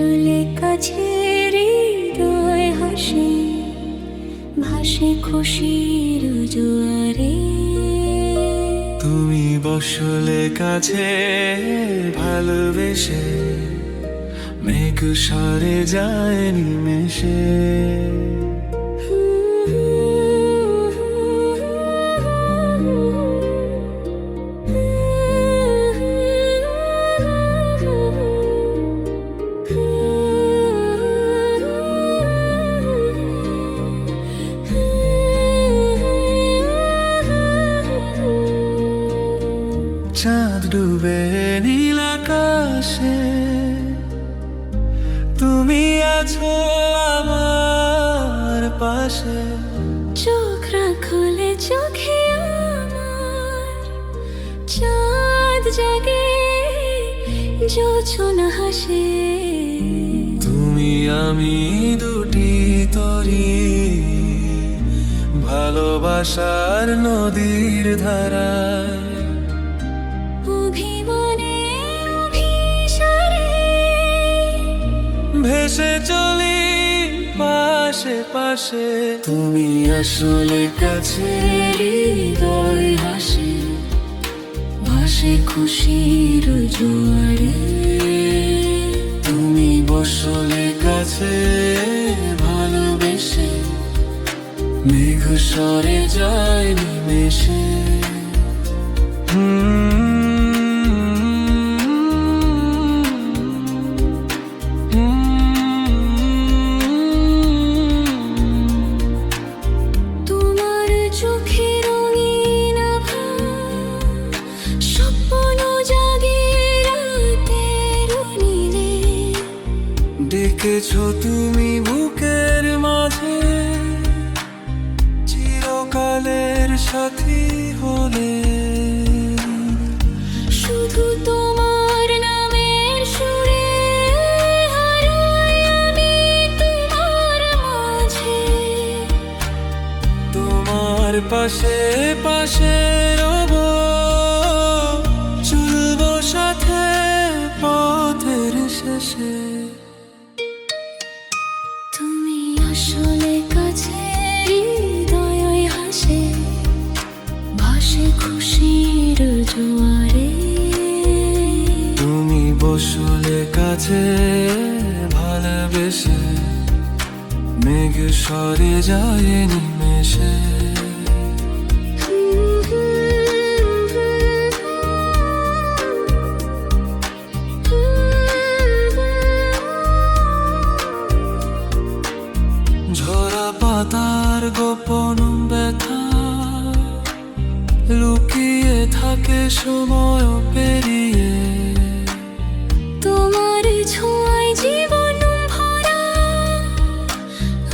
চলে কাছে হৃদয় হাসে, ভাসে খুশির জোয়ারে। তুমি বসলে কাছে ভালোবেসে, মেঘ সরে যায় নিমেষে। আকাশে। তুমি আছো আমার পাশে। চোখ রাখলে চোখে আমার। চাঁদ জাগে জোছনা হাসে। তুমি আমি দুটি তরি। ভালোবাসার নদীর ধারায় ভেসে চলি পাশে পাশে। তুমি আসলে কাছে হৃদয় হাসে ভাসে খুশির জোয়ারে। তুমি বসলে কাছে ভালোবেসে, মেঘ সরে যায় নিমেষে। ডেকেছ তুমি বুকের মাঝে চিরকালের সাথী হলে। শুধু তোমার নামের সুরে আমি তোমার মাঝে। তোমার পাশে পাশে রব চলব সাথে পথের শেষে। আসলে কাছে হৃদয় হাসে, ভাসে খুশির জোয়ারে। তুমি বসলে কাছে ভালোবেসে, মেঘ সরে যায় নিমেষে। থাকে সময় পেরিয়ে তোমার ছোঁয়ায় জীবন ভরা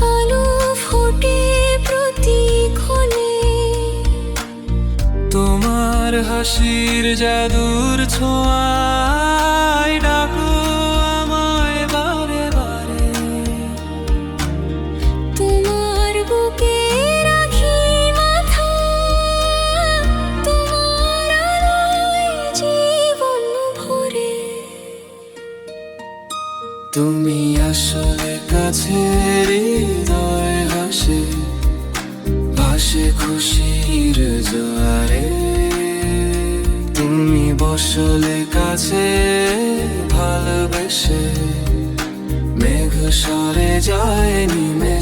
আলো ফোটে প্রতিক্ষণে তোমার হাসির জাদুর ছোঁয়ায় ডাকো তুমি আসলে কাছে হৃদয় হাসে ভাসে খুশির জোয়ারে। তুমি বসলে কাছে ভালোবেসে, মেঘ সরে যায়নি নিমে